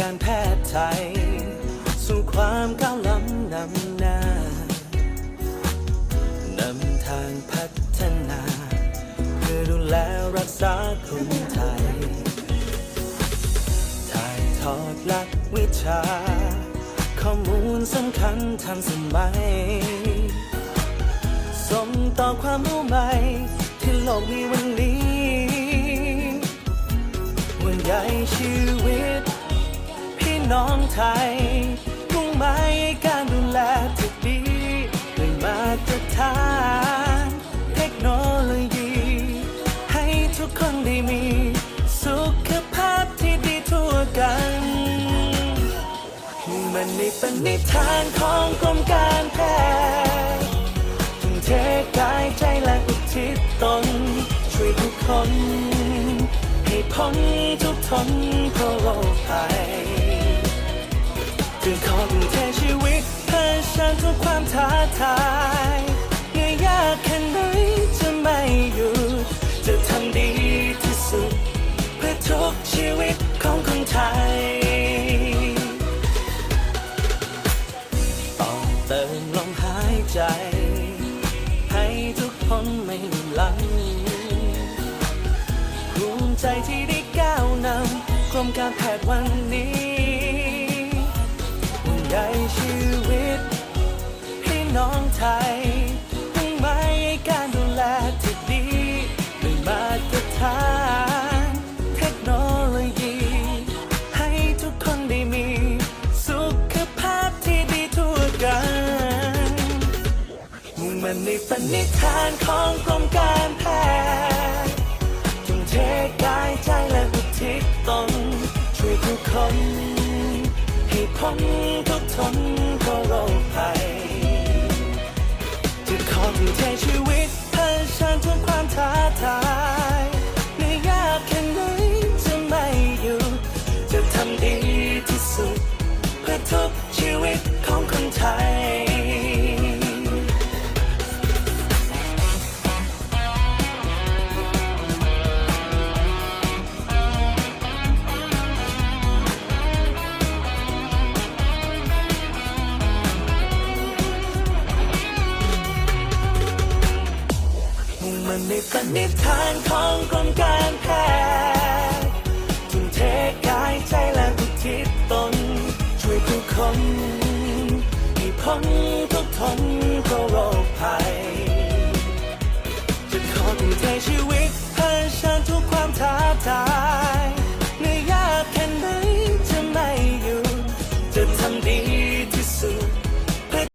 การแพทย์ไทย สู่ความก้าวล้ำนำหน้านำทางพัฒนา เพื่อดูแลรักษาคนไทย ถ่ายทอดหลักวิชา ข้อมูลสำคัญทันสมัยส่งต่อความรู้ใหม่ที่โลกมีวันนี้ห่วงใยชีวิตพี่ น้องไทยมุ่งหมายการดูแลที่ดีด้วยมาตรฐานเทคโนโลยี ให้ทุกคนได้มี สุขภาพที่ดีทั่วกันมันในปณิธานของกรมการแพทย์ทุ่มเทกายใจและอุทิศตน ช่วยทุกคน ให้พ้นทุกทนเพราะโรคภัย จึงขอทุ่มเทชีวิตเพื่อฉันทุกความท้าทายเหนื่อยยากแค่ไหนจะไม่หยุดจะทำดีที่สุด เพื่อทุกชีวิตของคนไทยต้องเติมลมหายใจ ให้ทุกคนไม่ลืมหลังภูมิใจที่ได้ก้าวนำกรมการแพทย์วันนี้ น้องไทยมุ่งหมายให้การดูแลที่ดีด้วยมาตรฐาน เทคโนโลยี ให้ทุกคนได้มี สุขภาพที่ดีทั่วกัน มุ่งมันในปณิธานของกรมการแพทย์ทุ่มเทกายใจและอุทิศตนช่วยทุกคน ให้พ้นทุกทน อ ด้วยปณิธานของกรมการแพทย์ทุ่มเทกายใจและอุทิศตน ช่วยผู้คนให้พ้นทุกทนเพราะโรคภัยจะขอทุ่มเทชีวิต